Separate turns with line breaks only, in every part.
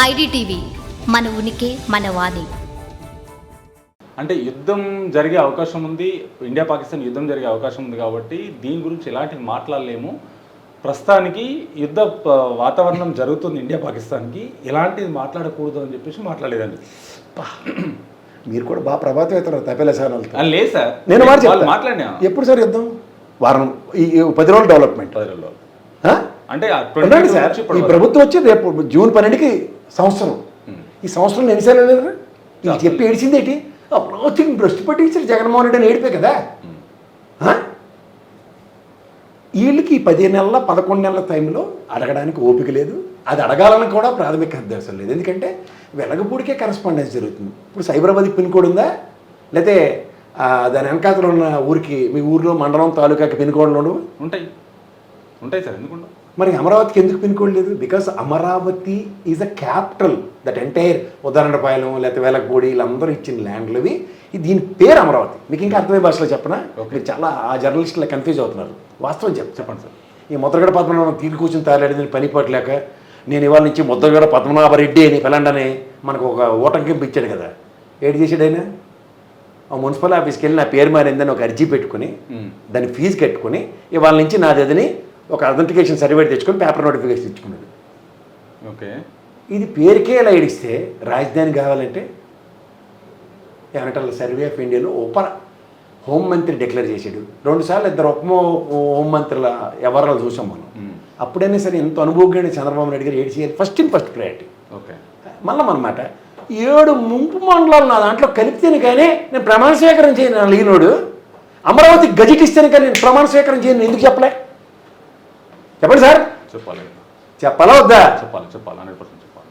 IDTV మన ఉనికి మన వాణి.
అంటే యుద్ధం జరిగే అవకాశం ఉంది ఇండియా పాకిస్తాన్ యుద్ధం జరిగే అవకాశం ఉంది కాబట్టి దీని గురించి ఎలాంటివి మాట్లాడలేము. ప్రస్తుతానికి యుద్ధ వాతావరణం జరుగుతుంది ఇండియా పాకిస్తాన్కి. ఎలాంటిది మాట్లాడకూడదు అని చెప్పేసి మాట్లాడలేదండి.
మీరు కూడా బాగా ప్రభావితం అవుతున్నారు తపేలా ఛానల్తో
లేదు సార్.
నేను.
మాట్లాడినా?
ఎప్పుడు సార్ యుద్ధం? వారం ఈ పది రోజులు డెవలప్మెంట్
పది రోజుల్లో
ఆ?
అంటే ఆ
ఉండండి
22
సార్ ఈ. ప్రభుత్వం వచ్చి రేపు జూన్ పన్నెండుకి సంవత్సరం. ఈ సంవత్సరంలో ఎన్నిసార్లు వెళ్ళారు ఇది చెప్పి ఏడిచింది ఏంటి? అమరావతి భ్రష్టు పట్టించారు జగన్మోహన్ రెడ్డి అని ఏడిపే కదా? వీళ్ళకి ఈ పదిహేను నెలల పదకొండు నెలల టైంలో అడగడానికి ఓపిక లేదు. అది అడగాలని కూడా ప్రాథమిక ఉద్దేశం లేదు. ఎందుకంటే వెలగపూడికే కరస్పాండెన్స్ జరుగుతుంది. ఇప్పుడు సైబరాబాద్కి పిన్ కోడ్ ఉందా? లేకపోతే దాని వెనకాతలో ఉన్న ఊరికి మీ ఊర్లో మండలం తాలూకాకి పిన్ కోడ్లు ఉండవు?
ఉంటాయి. ఉంటాయి సార్. ఎందుకుండవు
మరి అమరావతికి ఎందుకు పిన్కోడ్ లేదు? Because Amaravati is a capital that entire ఉదాహరణపాయలం లేకపోతే వేలకపూడి వీళ్ళందరూ ఇచ్చిన ల్యాండ్లు ఇవి. ఇది దీని పేరు అమరావతి. మీకు ఇంకా అర్థమయ్యే భాషలో చెప్పనా? మీరు చాలా ఆ జర్నలిస్టులు కన్ఫ్యూజ్ అవుతున్నారు. వాస్తవం చెప్
చెప్పండి సార్.
ఈ ముద్రగడ పద్మనాభం తీరు కూర్చుని తాలాడింది పని పట్టలేక నేను ఇవాళ నుంచి ముద్రగడ పద్మనాభరెడ్డి అని పిలండని మనకు ఒక ఓటంకింపు ఇచ్చాడు కదా. ఏడు చేసాడు ఆయన? ఆ మున్సిపల్ ఆఫీస్కి వెళ్ళి నా పేరు మారిందని ఒక అర్జీ పెట్టుకుని. దాని ఫీజు కట్టుకుని ఇవాళ నుంచి నాది అదని ఒక అథెంటికేషన్ సర్టిఫికేట్ తెచ్చుకొని పేపర్ నోటిఫికేషన్ ఇచ్చుకున్నాడు.
ఓకే.
ఇది పేరుకే ఇలా ఇడిస్తే రాజధాని కావాలంటే ఏమంటే సర్వే ఆఫ్ ఇండియాలో ఉప హోంమంత్రి డిక్లేర్ చేశాడు. రెండుసార్లు ఇద్దరు ఉప హోంమంత్రుల ఎవరాలు చూసాం మనం. అప్పుడైనా సరే ఎంత అనుభవజ్ఞుడు చంద్రబాబు నాయుడు గారు ఏడు చేయాలి first in first priority
okay.
మళ్ళీ అనమాట ఏడు ముంపు మండలాలు నా దాంట్లో కలిపితేనే కానీ నేను ప్రమాణ స్వీకారం చేయను నా లీనోడు. అమరావతి గజెట్ ఇస్తేనే కానీ నేను ప్రమాణ స్వీకారం చేయను ఎందుకు చెప్పలే? చెప్పండి సార్.
చెప్పాలి.
చెప్పాలా వద్దా?
చెప్పాలి చెప్పాలి. హండ్రెడ్ పర్సెంట్ చెప్పాలి.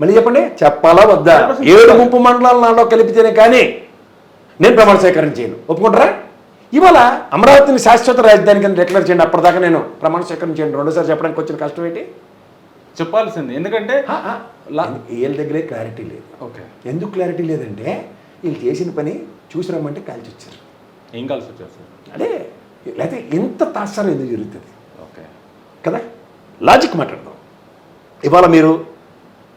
మళ్ళీ చెప్పండి. చెప్పాలా వద్దా?
100%
ఏడు. ముంపు మండలాలు నాలో కలిపితేనే కానీ నేను ప్రమాణ స్వీకారం చేయను. ఒప్పుకుంటారా? ఇవాళ అమరావతిని శాశ్వత రాజధాని కింద డిక్లేర్ చేయండి. అప్పటిదాకా నేను ప్రమాణ స్వీకారం చేయండి రెండోసారి చెప్పడానికి వచ్చిన కష్టం ఏంటి?
చెప్పాల్సింది. ఎందుకంటే
వీళ్ళ దగ్గరే క్లారిటీ లేదు.
ఓకే.
ఎందుకు క్లారిటీ లేదంటే వీళ్ళు చేసిన పని చూసి రమ్మంటే కాల్చి వచ్చారు.
ఏం కలిసి వచ్చారు సార్?
అదే లేకపోతే ఎంత తాత్సారం ఎందుకు జరుగుతుంది? కదా? లాజిక్ మాట్లాడదాం. ఇవాళ మీరు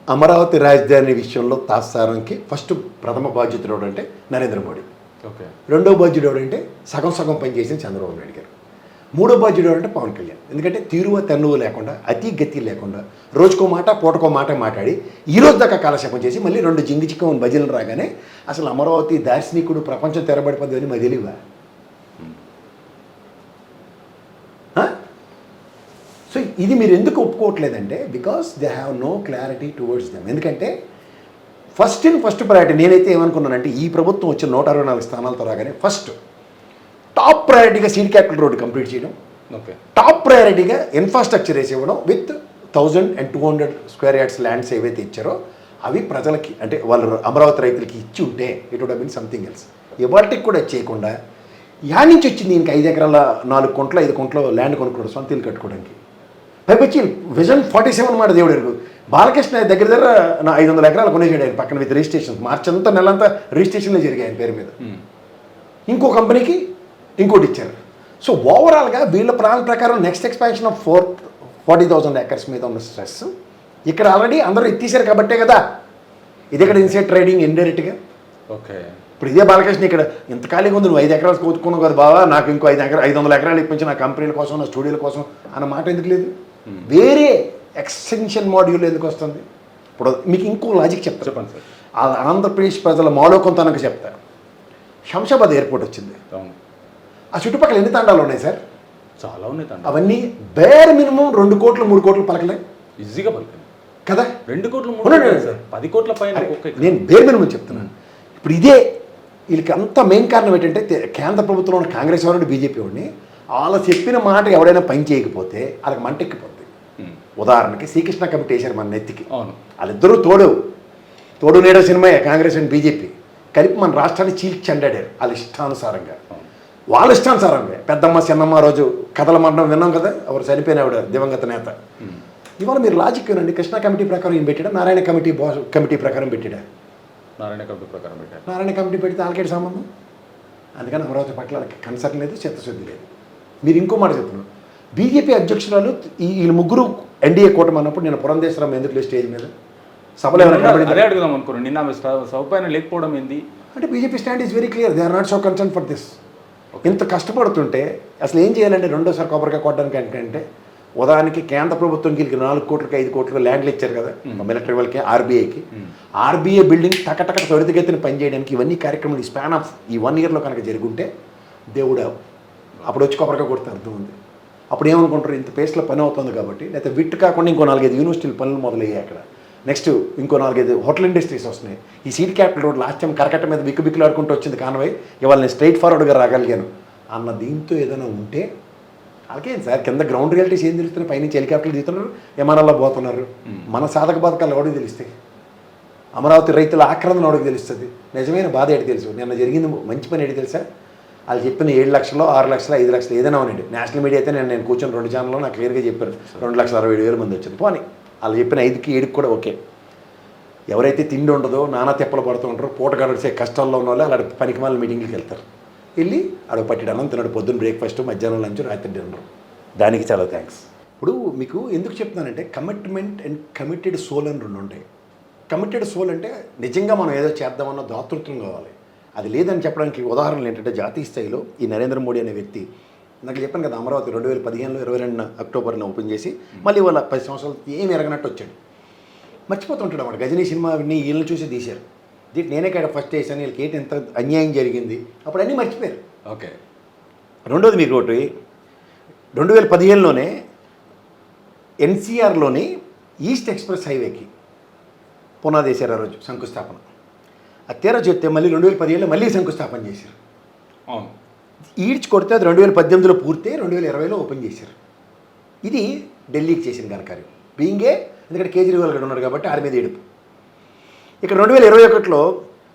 అమరావతి రాజధాని విషయంలో తాత్సారంకి ఫస్ట్ ప్రథమ బాధ్యత ఎవడంటే నరేంద్ర మోడీ.
ఓకే.
రెండో బాధ్యుడు ఎవడంటే సగం సగం పని చేసిన చంద్రబాబు నాయుడు గారు. మూడో బాధ్యుడు ఎవరంటే పవన్ కళ్యాణ్. ఎందుకంటే తీరువ తెన్నువ లేకుండా అతి గతి లేకుండా రోజుకో మాట పూటకో మాట మాట్లాడి ఈ రోజు దాకా కాలక్షేపం చేసి మళ్ళీ రెండు జింగి భజనలు రాగానే అసలు అమరావతి దార్శనికుడు ప్రపంచం తెరబడిపోద్ది అని మదిలివా ఇది మీరు ఎందుకు ఒప్పుకోవట్లేదంటే because they have no clarity towards them ఎందుకంటే ఫస్ట్ ఇన్ ఫస్ట్ ప్రయారిటీ నేనైతే ఏమనుకున్నానంటే ఈ ప్రభుత్వం వచ్చిన నూట అరవై నాలుగు స్థానాలతో రాగానే ఫస్ట్ టాప్ ప్రయారిటీగా సీడ్ క్యాపిటల్ రోడ్ కంప్లీట్ చేయడం
ఓకే.
టాప్ ప్రయారిటీగా ఇన్ఫ్రాస్ట్రక్చర్ వేసి ఇవ్వడం with thousand and two hundred square yards lands ఏవైతే ఇచ్చారో అవి ప్రజలకి అంటే వాళ్ళు అమరావతి రైతులకి ఇచ్చి ఉంటే it would been something else ఇవాటికి కూడా చేయకుండా యా నుంచి వచ్చింది దీనికి ఐదు ఎకరాల నాలుగు కొంట్లో ఐదు కొంట్లో ల్యాండ్ కొనుక్కోవడం సొంత ఇల్లు కట్టుకోవడానికి. పైపచ్చి విజన్ ఫార్టీ సెవెన్ మాట దేవుడు ఎరుగు బాలకృష్ణ దగ్గర దగ్గర నా ఐదు వందల ఎకరాలు కొనేసాడు ఆయన పక్కన విత్ రిజిస్ట్రేషన్. మార్చి అంతా నెలంతా రిజిస్ట్రేషన్లో జరిగాయి ఆయన పేరు మీద. ఇంకో కంపెనీకి ఇంకోటి ఇచ్చారు. సో ఓవరాల్గా వీళ్ళ ప్లాన్ ప్రకారం next expansion of four forty thousand acres మీద ఉన్న స్ట్రెస్ ఇక్కడ ఆల్రెడీ అందరూ ఎత్తేసారు కాబట్టే కదా. ఇది ఇక్కడ ఇన్సైడ్ ట్రేడింగ్ ఇండైరెక్ట్గా
ఓకే.
ఇప్పుడు ఇదే బాలకృష్ణ ఇక్కడ ఇంత ఖాళీగా ఉంది నువ్వు ఐదు ఎకరాలు కోతుకున్నావు కదా బావా నాకు ఇంకో ఐదు ఎకరా ఐదు వందల ఎకరాలు ఇప్పించి నా కంపెనీల కోసం నా స్టూడియోల కోసం అన్న మాట ఎందుకు లేదు? వేరే ఎక్స్టెన్షన్ మాడ్యూల్ ఎందుకు వస్తుంది? ఇప్పుడు మీకు ఇంకో లాజిక్ చెప్తాను.
చెప్పండి సార్.
ఆంధ్రప్రదేశ్ ప్రజల మాలోకొంతనకు చెప్తారు. శంషాబాద్ ఎయిర్పోర్ట్ వచ్చింది.
అవును.
ఆ చుట్టుపక్కల ఎన్ని తండాలు ఉన్నాయి సార్?
చాలా ఉన్నాయి తండ్రి
అవన్నీ బేర్ మినిమం రెండు కోట్లు మూడు కోట్లు పలకలే.
ఈజీగా పలికింది
కదా?
రెండు కోట్లు మూడు. సార్. పది కోట్ల పైన.
నేను బేర్ మినిమం చెప్తున్నాను ఇప్పుడు ఇదే వీళ్ళకి అంత మెయిన్ కారణం ఏంటంటే కేంద్ర ప్రభుత్వంలో ఉన్న కాంగ్రెస్ వాడిని బీజేపీ వాడిని వాళ్ళ చెప్పిన మాట ఎవడైనా పని చేయకపోతే వాళ్ళకి మంట ఎక్కిపోద్ది.
ఉమ్.
ఉదాహరణకి శ్రీకృష్ణ కమిటీ వేశారు మన నెత్తికి.
అవును.
వాళ్ళిద్దరూ తోడు. తోడు నీడ సినిమాయే కాంగ్రెస్ అండ్ బీజేపీ. కలిపి మన రాష్ట్రాన్ని చీల్చి చెండాడారు వాళ్ళ ఇష్టానుసారంగా. వాళ్ళ ఇష్టానుసారంగా. పెద్దమ్మ చిన్నమ్మ రోజు కథల మండలం విన్నాం కదా? ఎవరు చనిపోయిన ఆవిడ దివంగత నేత. ఇవాళ మీరు లాజిక్ వినండి. కృష్ణ కమిటీ ప్రకారం ఈయన పెట్టాడా? నారాయణ కమిటీ కమిటీ ప్రకారం పెట్టాడా?
నారాయణ కమిటీ ప్రకారం పెట్టారు
నారాయణ కమిటీ పెడితే ఆల్కేట్ సంబంధం? అందుకని అమరావతి పట్ల కన్సర్న్ లేదు చిత్తశుద్ధి లేదు. మీరు ఇంకో మాట చెప్తున్నారు. బీజేపీ అధ్యక్షురాలు ఈ ఈ ముగ్గురు ఎన్డీఏ కూటమి అన్నప్పుడు నేను పురంధేశ్వరం ఎందుకు లేదు స్టేజ్ మీద? సభలో
అదే? అడుగుదాం అనుకున్నాను నిన్న ఆమె స్టవ్- స్టవ్ పైన లేకపోవడం ఏంది?
అంటే BJP stand is very clear they are not so concern for this ఇంత కష్టపడుతుంటే అసలు ఏం చేయాలంటే రెండోసారి కొబ్బరికాయ కొట్టడానికి అంటే ఉదాహరణకి కేంద్ర ప్రభుత్వం వీళ్ళకి నాలుగు కోట్లకి ఐదు కోట్లకి ల్యాండ్లు ఇచ్చారు కదా మిలిటరీ వాళ్ళకి ఆర్బీఐకి ఆర్బీఐ బిల్డింగ్ టకటక త్వరితగతిని పనిచేయడానికి ఇవన్నీ కార్యక్రమాలు ఈ స్పాన్ ఆఫ్ ఈ వన్ ఇయర్లో కనుక జరుగుంటే దేవుడు అప్పుడు వచ్చి కొబ్బరికాయ కొడితే అర్థం ఉంది. అప్పుడు ఏమనుకుంటారు ఇంత పేస్లో పని అవుతుంది కాబట్టి లేకపోతే విట్ కాకుండా ఇంకో నాలుగైదు యూనివర్సిటీలు పనులు మొదలయ్యాయి అక్కడ. నెక్స్ట్ ఇంకో నాలుగైదు హోటల్ ఇండస్ట్రీస్ వస్తున్నాయి. ఈ seat capital road last time కరకట్ట మీద బిక్కు బిక్కులు ఆడుకుంటూ వచ్చింది కానవై ఇవాళ నేను స్ట్రైట్ ఫార్వర్డ్గా రాగలిగాను. అన్న దీంతో ఏదైనా ఉంటే అలాగే సార్ కింద గ్రౌండ్ రియాలిటీస్ ఏం తెలుస్తున్నాయి? పైనుంచి హెలికాప్టర్లు దిగుతున్నారు విమానాల్లో పోతున్నారు. మన సాధక బాధకాలు ఎవరికి తెలుస్తాయి? అమరావతి రైతుల ఆక్రందన ఎవరికి తెలుస్తుంది? నిజమైన బాధ ఏంటి తెలుసు? నిన్న జరిగింది మంచి పని ఏంటి తెలుసా? వాళ్ళు చెప్పిన ఏడు లక్షలు ఆరు లక్షలు ఐదు లక్షలు ఏదైనా అవునండి నేషనల్ మీడియా అయితే నేను నేను కూర్చొని రెండు ఛానల్లో నాకు క్లియర్గా చెప్పారు. రెండు లక్షల అరవై ఏడు వేల మంది వచ్చారు పోనీ వాళ్ళు చెప్పిన ఐదుకి ఏడుకి కూడా ఓకే. ఎవరైతే తిండి ఉండదో నానా తెప్పలు పడుతూ ఉంటారో పూట గడిచే కష్టాల్లో ఉన్న వాళ్ళు అలాంటి పనికి మాల మీటింగ్కి వెళ్తారు. వెళ్ళి ఆడ పట్టిడానం తినడు పొద్దున్న బ్రేక్ఫాస్ట్ మధ్యాహ్నం లంచ్ రాత్రి డిన్నర్. దానికి చాలా థ్యాంక్స్ ఇప్పుడు మీకు ఎందుకు చెప్తున్నానంటే కమిట్మెంట్ అండ్ కమిటెడ్ సోల్ అని రెండు ఉంటాయి. కమిటెడ్ సోల్ అంటే నిజంగా మనం ఏదో చేద్దామన్న దాతృత్వం కావాలి. అది లేదని చెప్పడానికి ఉదాహరణలు ఏంటంటే జాతీయ స్థాయిలో ఈ నరేంద్ర మోడీ అనే వ్యక్తి నాకు చెప్పాను కదా అమరావతి రెండు వేల పదిహేనులో ఇరవై రెండున అక్టోబర్న ఓపెన్ చేసి మళ్ళీ వాళ్ళ పది సంవత్సరాలు ఏమి ఎరగనట్టు వచ్చాడు. మర్చిపోతుంటాడు అన్నమాట. గజనీ సినిమా అన్ని వీళ్ళని చూసి తీశారు. దీంట్లో నేనే కాడ ఫస్ట్ చేశాను వీళ్ళకి ఏంటి ఎంత అన్యాయం జరిగింది? అప్పుడు అన్నీ మర్చిపోయారు.
ఓకే.
రెండోది మీకు ఒకటి రెండు వేల పదిహేనులోనే ఎన్సీఆర్లోని ఈస్ట్ ఎక్స్ప్రెస్ హైవేకి పునాది వేశారు ఆ రోజు శంకుస్థాపన. అది తీరా చెప్తే మళ్ళీ రెండు వేల పదిహేనులో మళ్ళీ శంకుస్థాపన చేశారు.
అవును.
ఈడ్చి కొడితే అది రెండు వేల పద్దెనిమిదిలో పూర్తి రెండు వేల ఇరవైలో ఓపెన్ చేశారు. ఇది ఢిల్లీకి చేసిన ఘనకార్యం బీయింగే ఎందుకంటే కేజ్రీవాల్ గారు ఉన్నారు కాబట్టి ఆడి మీద ఏడుపు. ఇక్కడ రెండు వేల ఇరవై ఒకటిలో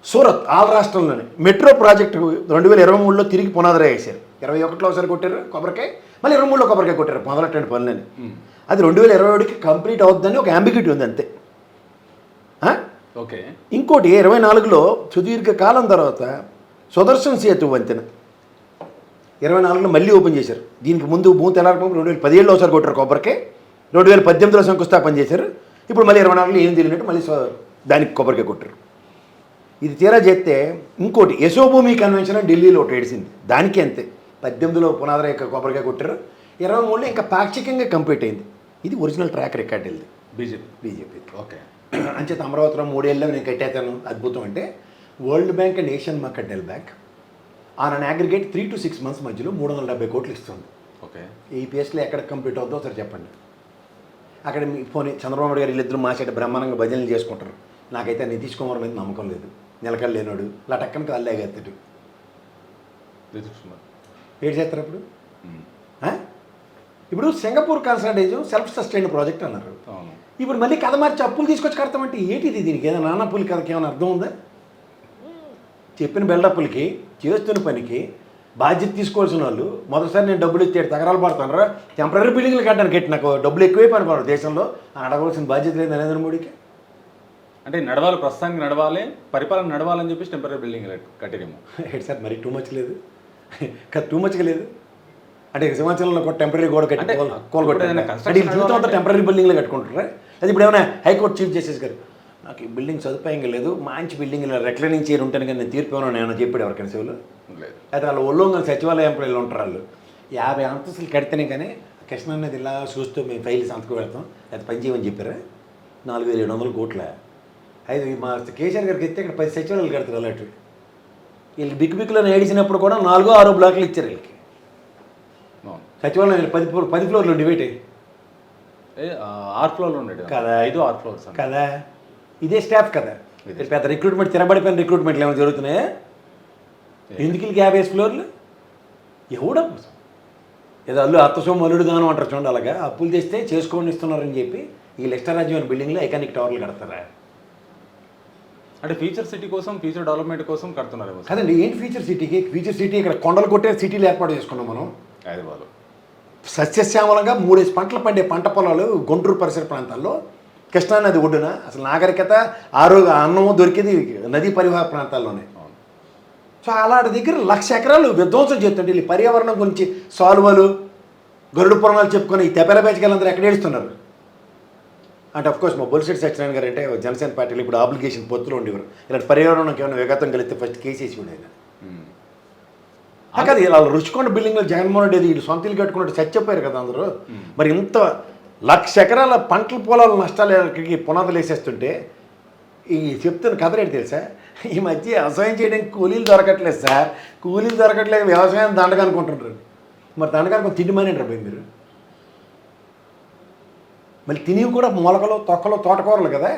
సూరత్ ఆల్ రాష్ట్రంలోనే మెట్రో ప్రాజెక్టు రెండు వేల ఇరవై మూడులో తిరిగి పునాదిరా వేశారు. ఇరవై ఒకటిలో ఒకసారి కొట్టారు కొబ్బరికాయ మళ్ళీ ఇరవై మూడులో కొబ్బరికాయ కొట్టారు. మొదలెట్టండి పనులని అది రెండు వేల ఇరవై ఒకటికి కంప్లీట్ అవుతుందని ఒక అంబిగ్యూటీ ఉంది అంతే. ఆ?
ఓకే.
ఇంకోటి ఇరవై నాలుగులో సుదీర్ఘ కాలం తర్వాత సుదర్శన్ సేతు వంతెన. ఇరవై నాలుగులో మళ్ళీ ఓపెన్ చేశారు. దీనికి ముందు భూమి తెల్లారకం రెండు వేల పదిహేడులో ఒకసారి కొట్టారు కొబ్బరికే. రెండు వేల పద్దెనిమిదిలో శంకుస్థాపన చేశారు. ఇప్పుడు మళ్ళీ ఇరవై నాలుగులో ఏం తెలియనట్టు మళ్ళీ దానికి కొబ్బరికాయ కొట్టారు. ఇది తీరా చేస్తే ఇంకోటి యశోభూమి కన్వెన్షన్ ఢిల్లీలో ఒకటి ఏడిసింది దానికి అంతే. పద్దెనిమిదిలో పునాదర కొబ్బరికాయ కొట్టారు. ఇరవై మూడులో ఇంకా పాక్షికంగా కంప్లీట్ అయింది. ఇది ఒరిజినల్ ట్రాక్ రికార్డ్ వెళ్ళి
బీజేపీ.
బీజేపీ.
ఓకే.
అంచేత అమరావతిలో మూడేళ్ళలో నేను కట్టేతాను అద్భుతం అంటే world bank and Asian market bank on an aggregate three to six months మధ్యలో మూడు వందల డెబ్బై కోట్లు ఇస్తుంది.
ఓకే.
ఈ పిఎస్లో ఎక్కడ కంప్లీట్ అవుతుందో ఒకసారి చెప్పండి. అక్కడ మీ పోనీ చంద్రబాబు గారు వీళ్ళిద్దరు మా సైడ్ బ్రహ్మాండంగా భజనలు చేసుకుంటారు. నాకైతే నితీష్ కుమార్ మీద నమ్మకం లేదు. నిలకడ లేనోడు లటక్కన కాళ్ళేగెత్తాడు
దిద్దుకున్నారు
ఏడు చేస్తారు అప్పుడు? ఆ? ఇప్పుడు Singapore consultation self sustain project అన్నారు.
అవును.
ఇప్పుడు మళ్ళీ కథ మార్చి అప్పులు తీసుకొచ్చి కడతామంటే ఏంటిది దీనికి? ఏదైనా నాన్న అప్పులు కథకి ఏమైనా అర్థం ఉందా? చెప్పిన బిల్డప్పులకి చేస్తున్న పనికి బాధ్యత తీసుకోవాల్సిన వాళ్ళు మొదటిసారి నేను డబ్బులు ఇచ్చాడు తగరాలు పడతాను టెంపరీ బిల్డింగ్లు కట్టడానికి ఎట్టి నాకు డబ్బులు ఎక్కువైపు అనుకున్నాను దేశంలో. అని అడగవలసిన బాధ్యత లేదు నరేంద్ర మోడీకి.
అంటే నడవాలి ప్రస్తుతానికి నడవాలి పరిపాలన నడవాలని చెప్పేసి టెంపరీ బిల్డింగ్ కట్టిరేమో
ఏంటి సార్ మరి టూ మచ్ లేదు. కదా టూ మచ్గా లేదు. అంటే సింహాచలంలో ఒక టెంపరీ గోడ కట్టి కోలుగొట్టారు. జీవితం అంతా టెంపరీ బిల్డింగ్లో కట్టుకుంటారా అది ఇప్పుడు ఏమైనా హైకోర్టు చీఫ్ జస్టిస్ గారు నాకు ఈ బిల్డింగ్ సదుపాయంగా లేదు మంచి బిల్డింగ్ రెక్లైనింగ్ చేయరు ఉంటాను కానీ నేను తీర్పు ఏమైనా నేను చెప్పాడు ఎవరికైనా సేవలు?
లేదు.
అయితే వాళ్ళు ఒళ్ళొంగని సచివాలయ ఎంప్లాయీలు ఉంటారు వాళ్ళు. యాభై అంతస్తులు కడితేనే కానీ కృష్ణ అనేది ఇలా చూస్తూ మేము ఫైల్ సంతకు పెడతాం అది పని చేయమని చెప్పారా? నాలుగు వేల ఏడు వందల కోట్ల. ఐదు మా కేసీఆర్ గారికి ఎత్తే ఇక్కడ పది సచివాలయాలు కడతారు అలాంటివి వీళ్ళు బిక్కు బిక్కులో ఏడిచినప్పుడు కూడా నాలుగో ఆరో బ్లాక్లు ఇచ్చారు వీళ్ళకి. సచివాలయం పది పది ఫ్లోర్లు డివైడ్ అయ్యి.
ఆరు ఫ్లోర్లు ఉండేది.
కదా.
ఐదు ఆరు ఫ్లోర్స్.
కదా. ఇదే స్టాఫ్ కదా. పెద్ద రిక్రూట్మెంట్ తిరబడిపోయిన రిక్రూట్మెంట్లు ఏమైనా జరుగుతున్నాయా? ఎందుకు వీళ్ళకి యాభై ఫ్లోర్లు ఎవడా? ఏదో అల్లు అత్తసోము అల్లుడు దానం అంటారు చూడండి అలాగా. అప్పులు తెస్తే చేసుకోండి ఇస్తున్నారని చెప్పి ఈ లెక్స్టరాజ్యం అనే బిల్డింగ్లో ఐకానిక్ టవర్లు కడతారా?
అంటే ఫ్యూచర్ సిటీ కోసం ఫ్యూచర్ డెవలప్మెంట్ కోసం కడుతున్నారేమో సార్.
కదండి ఏంటి ఫ్యూచర్ సిటీకి ఫ్యూచర్ సిటీ ఇక్కడ కొండలు కొట్టే సిటీలు ఏర్పాటు చేసుకున్నాం మనం.
హైదరాబాద్
సస్యశ్యామలంగా మూడేసి పంటలు పండే పంట పొలాలు గుంటూరు పరిసర ప్రాంతాల్లో. కృష్ణానది ఒడ్డున అసలు నాగరికత ఆరోగ్య అన్నము దొరికేది నదీ పరివాహ ప్రాంతాల్లోనే. సో అలాంటి దగ్గర లక్ష ఎకరాలు విధ్వంసం చేస్తుంటే వీళ్ళు పర్యావరణం గురించి సాల్వలు గరుడు పురాణాలు చెప్పుకొని ఈ తెపెల బేచకాలందరూ ఎక్కడ ఏడుస్తున్నారు? అంటే అఫ్కోర్స్ మా బొలిశెట్టి సత్యనారాయణ గారు అంటే జనసేన పార్టీలో ఇప్పుడు ఆబ్లిగేషన్ పొత్తులు ఉండేవారు. ఇలాంటి పర్యావరణంకి ఏమైనా విఘాతం కలిగితే ఫస్ట్ కేసేసి ఉండేది. కాదు ఇలా రుచికొండ బిల్డింగ్లో జగన్మోహన్ రెడ్డి వీళ్ళు సొంత ఇల్లు కట్టుకున్నట్టు చచ్చిపోయారు కదా అందరూ. మరి ఇంత లక్ష ఎకరాల పంటల పొలాల నష్టాలకి పునాదులు వేసేస్తుంటే ఈ చెప్తున్న కథ ఏంటి తెలుసా? ఈ మధ్య వ్యవసాయం చేయడానికి కూలీలు దొరకట్లేదు సార్. కూలీలు దొరకట్లేదు వ్యవసాయం దండగా మరి దండగా తిండి మానేంటారు పోయింది మీరు. మళ్ళీ తినేవి కూడా మొలకలు తొక్కలు తోటకూరలు కదా.